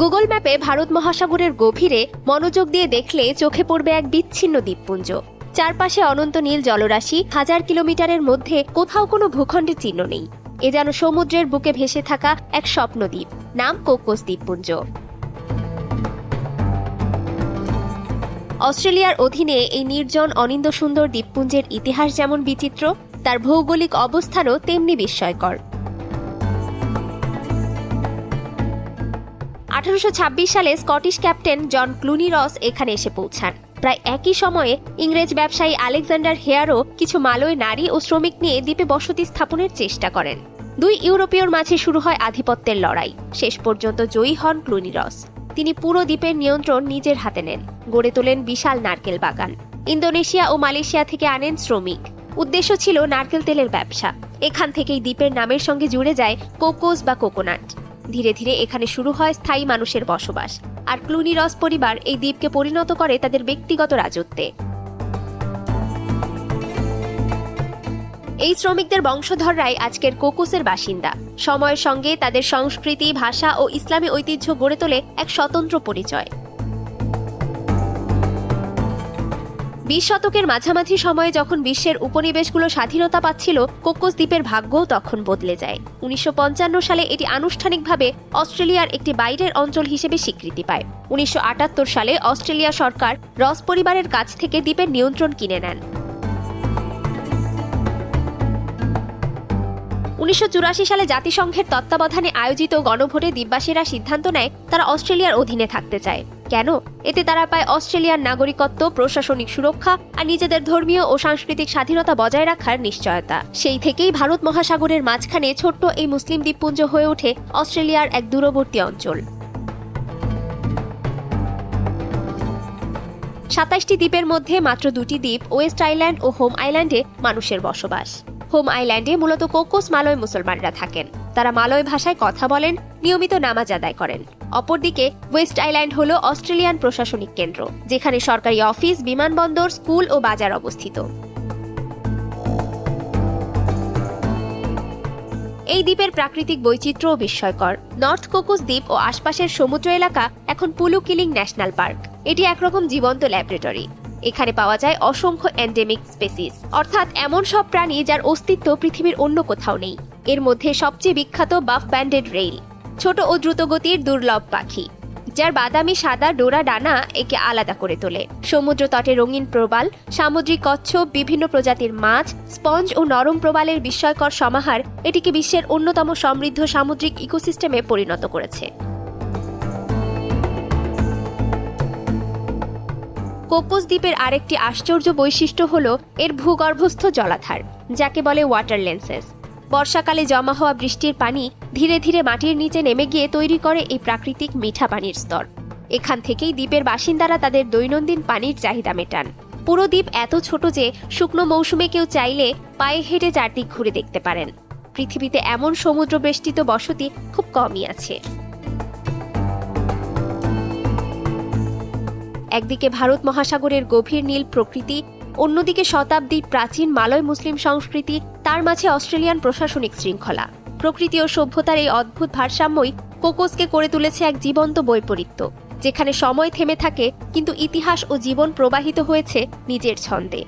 Google ম্যাপে ভারত মহাসাগরের গভীরে মনোযোগ দিয়ে দেখলে চোখে পড়বে এক বিচ্ছিন্ন দ্বীপপুঞ্জ। চারপাশে অনন্ত নীল জলরাশি, হাজার কিলোমিটারের মধ্যে কোথাও কোনো ভূখণ্ডের চিহ্ন নেই। এ যেন সমুদ্রের বুকে ভেসে থাকা এক স্বপ্নদ্বীপ নাম কোকোস দ্বীপপুঞ্জ। অস্ট্রেলিয়ার অধীনে এই নির্জন অনিন্দ সুন্দর দ্বীপপুঞ্জের ইতিহাস যেমন বিচিত্র, তার ভৌগোলিক অবস্থানও তেমনি বিস্ময়কর। আঠারোশো ছাব্বিশ সালে স্কটিশ ক্যাপ্টেন জন ক্লুনি রস এখানে এসে পৌঁছান। প্রায় একই সময়ে ইংরেজ ব্যবসায়ী আলেকজান্ডার হেয়ারও কিছু মালয় নারী ও শ্রমিক নিয়ে দ্বীপে বসতি স্থাপনের চেষ্টা করেন। দুই ইউরোপীয়র মাঝে শুরু হয় আধিপত্যের লড়াই। শেষ পর্যন্ত জয়ী হন ক্লুনি রস। তিনি পুরো দ্বীপের নিয়ন্ত্রণ নিজের হাতে নেন। গড়ে তোলেন বিশাল নারকেল বাগান। ইন্দোনেশিয়া ও মালয়েশিয়া থেকে আনেন শ্রমিক। উদ্দেশ্য ছিল নারকেল তেলের ব্যবসা। এখান থেকেই দ্বীপের নামের সঙ্গে জুড়ে যায় কোকোস বা কোকোনাট। ধীরে ধীরে এখানে শুরু হয় স্থায়ী মানুষের বসবাস। আর ক্লুনি রস পরিবার এই দ্বীপকে পরিণত করে তাদের ব্যক্তিগত রাজত্বে। এই শ্রমিকদের বংশধররাই আজকের কোকোসের বাসিন্দা। সময়ের সঙ্গে তাদের সংস্কৃতি, ভাষা ও ইসলামী ঐতিহ্য গড়ে তোলে এক স্বতন্ত্র পরিচয়। বিশ শতকের মাঝামাঝি সময়ে যখন বিশ্বের উপনিবেশগুলো স্বাধীনতা পাচ্ছিল কোকোস দ্বীপের ভাগ্যও তখন বদলে যায়। উনিশশো পঞ্চান্ন সালে এটি আনুষ্ঠানিকভাবে অস্ট্রেলিয়ার একটি বাইরের অঞ্চল হিসেবে স্বীকৃতি পায়। উনিশশো আটাত্তর সালে অস্ট্রেলিয়া সরকার রস পরিবারের কাছ থেকে দ্বীপের নিয়ন্ত্রণ কিনে নেন। উনিশশো চুরাশি সালে জাতিসংঘের তত্ত্বাবধানে আয়োজিত গণভোটে দ্বীপবাসীরা সিদ্ধান্ত নেয়, তারা অস্ট্রেলিয়ার অধীনে থাকতে চায়। কেন? এতে তারা পায় অস্ট্রেলিয়ার নাগরিকত্ব, প্রশাসনিক সুরক্ষা আর নিজেদের ধর্মীয় ও সাংস্কৃতিক স্বাধীনতা বজায় রাখার নিশ্চয়তা। সেই থেকেই ভারত মহাসাগরের মাঝখানে ছোট্ট এই মুসলিম দ্বীপপুঞ্জ হয়ে ওঠে অস্ট্রেলিয়ার এক দূরবর্তী অঞ্চল। সাতাশটি দ্বীপের মধ্যে মাত্র দুটি দ্বীপ ওয়েস্ট আইল্যান্ড ও হোম আইল্যান্ডে মানুষের বসবাস। হোম আইল্যান্ডে মূলত কোকোস মালয় মুসলমানরা থাকেন। তারা মালয় ভাষায় কথা বলেন, নিয়মিত নামাজ আদায় করেন। অপরদিকে, ওয়েস্ট আইল্যান্ড হল অস্ট্রেলিয়ান প্রশাসনিক কেন্দ্র, যেখানে সরকারি অফিস, বিমানবন্দর, স্কুল ও বাজার অবস্থিত। এই দ্বীপের প্রাকৃতিক বৈচিত্র্যও বিস্ময়কর। নর্থ কোকোস দ্বীপ ও আশপাশের সমুদ্র এলাকা এখন পুলু কিলিং ন্যাশনাল পার্ক। এটি একরকম জীবন্ত ল্যাবরেটরি। এখানে পাওয়া যায় অসংখ্য অ্যান্ডেমিক স্পেসিস অর্থাৎ এমন সব প্রাণী যার অস্তিত্ব পৃথিবীর অন্য কোথাও নেই। এর মধ্যে সবচেয়ে বিখ্যাত বাফ ব্যান্ডেড রেইল, ছোট ও দ্রুতগতির দুর্লভ পাখি, যার বাদামি সাদা ডোরা ডানা একে আলাদা করে তোলে। সমুদ্র তটে রঙিন প্রবাল, সামুদ্রিক কচ্ছপ, বিভিন্ন প্রজাতির মাছ, স্পঞ্জ ও নরম প্রবালের বিস্ময়কর সমাহার এটিকে বিশ্বের অন্যতম সমৃদ্ধ সামুদ্রিক ইকোসিস্টেমে পরিণত করেছে। কোকোস দ্বীপের আরেকটি আশ্চর্য বৈশিষ্ট্য হল এর ভূগর্ভস্থ জলাধার, যাকে বলে ওয়াটার লেন্সেস বর্ষাকালে জমা হওয়া বৃষ্টির পানি ধীরে ধীরে মাটির নিচে নেমে গিয়ে তৈরি করে এই প্রাকৃতিক মিঠা পানির স্তর। এখান থেকেই দ্বীপের বাসিন্দারা তাদের দৈনন্দিন পানির চাহিদা মেটান। পুরো দ্বীপ এত ছোট যে শুকনো মৌসুমে কেউ চাইলে পায়ে হেঁটে চারদিক ঘুরে দেখতে পারেন। পৃথিবীতে এমন সমুদ্র বেষ্টিত বসতি খুব কমই আছে। একদিকে ভারত মহাসাগরের গভীর নীল প্রকৃতি, অন্যদিকে শতাব্দী প্রাচীন মালয় মুসলিম সংস্কৃতি, তার মাঝে অস্ট্রেলিয়ান প্রশাসনিক শৃঙ্খলা। প্রকৃতি ও সভ্যতার এই অদ্ভুত ভারসাম্যই কোকোসকে করে তুলেছে এক জীবন্ত বৈপরীত্য, যেখানে সময় থেমে থাকে, কিন্তু ইতিহাস ও জীবন প্রবাহিত হয়েছে নিজের ছন্দে।